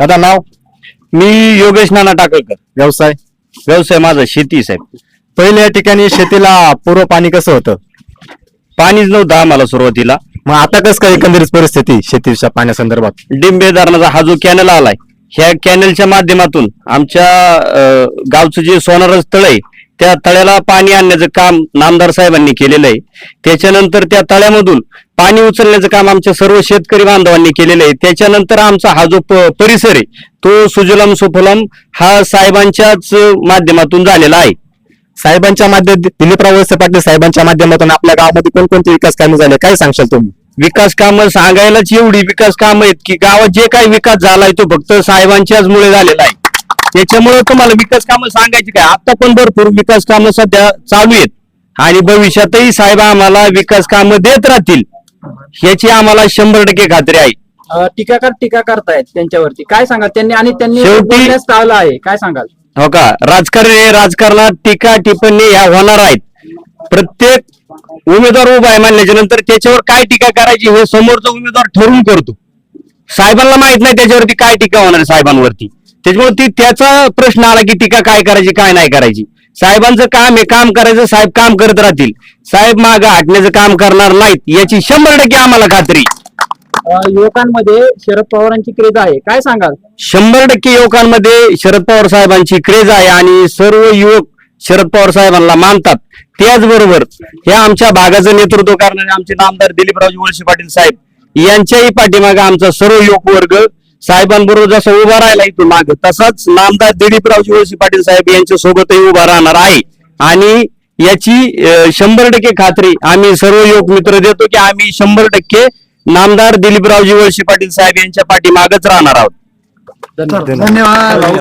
दादा नाव? मी योगेश नाना टाकळकर. व्यवसाय? व्यवसाय माझा शेती साहेब. पहिले या ठिकाणी शेतीला पूर्व पाणी कसं होतं? पाणीच नव्हतं आम्हाला सुरुवातीला. मग आता कसं काय एकंदरीत परिस्थिती शेतीच्या पाण्यासंदर्भात? डिंबे धरणाचा हा जो कॅनल आलाय ह्या कॅनलच्या माध्यमातून आमच्या अं, गावचं जे सोनारस तळ आहे त्या तळ्याला पाणी आणण्याचं काम नामदार साहेबांनी केलेलं आहे. त्याच्यानंतर त्या तळ्यामधून पाणी उचलण्याचं काम आमच्या सर्व शेतकरी बांधवांनी केलेलं आहे. त्याच्यानंतर आमचा हा जो परिसर आहे तो सुजलम सुफलम हा साहेबांच्याच माध्यमातून झालेला आहे. साहेबांच्या माध्यम दिलीपराव वळसे पाटील साहेबांच्या माध्यमातून आपल्या गावामध्ये कोणकोणते विकास कामे झाले? काय सांगशाल तुम्ही? विकास कामं सांगायलाच एवढी विकास कामं आहेत की गावात जे काही विकास झालाय तो फक्त साहेबांच्याच मुळे झालेला आहे. त्याच्यामुळे तुम्हाला विकास कामं सांगायची काय? आता पण भरपूर विकास कामं सध्या चालू आहेत. आणि भविष्यातही साहेब आम्हाला विकास कामं देत राहतील. ह्याची आम्हाला शंभर टक्के खात्री आहे. अ, टीकाकार टीका करतायत त्यांच्यावरती. काय सांगाल? त्यांनी आणि त्यांनी शेवटी- बोलण्यास टाळलं आहे. काय सांगाल? हो का? राजकारण राजकारणात टीका टिप्पणी ह्या होणार आहेत. प्रत्येक उमेदवार उभा आहे म्हणल्याच्या नंतर त्याच्यावर काय टीका करायची हे समोरचा उमेदवार ठरवून करतो. साहेबांना माहीत नाही त्याच्यावरती काय टीका होणार आहे साहेबांवरती. त्याच्यामुळे ती त्याचा प्रश्न आला की टीका काय करायची काय नाही करायची. साहेबांचं काम आहे काम करायचं साहेब काम करत राहतील. साहेब मागं हटण्याचं काम करणार नाहीत याची शंभर टक्के आम्हाला खात्री. अ, युवकांमध्ये शरद पवारांची क्रेज आहे. काय सांगाल? शंभर टक्के युवकांमध्ये शरद पवार साहेबांची क्रेज आहे आणि सर्व युवक शरद पवार साहेबांना मानतात. त्याचबरोबर या आमच्या भागाचं नेतृत्व करणारे आमचे नामदार दिलीपरावजी वळसे पाटील साहेब यांच्याही पाठीमागे आमचा सर्व युवक वर्ग साहेबांबरोबर जसं उभा राहिला इथून माग तसंच नामदार दिलीपरावजी वळसे पाटील साहेब यांच्या सोबतही उभा राहणार आहे. आणि याची शंभर टक्के खात्री आम्ही सर्व युवक मित्र देतो की आम्ही शंभर टक्के नामदार दिलीपरावजी वळसे पाटील साहेब यांच्या पाठीमागच राहणार आहोत. धन्यवाद.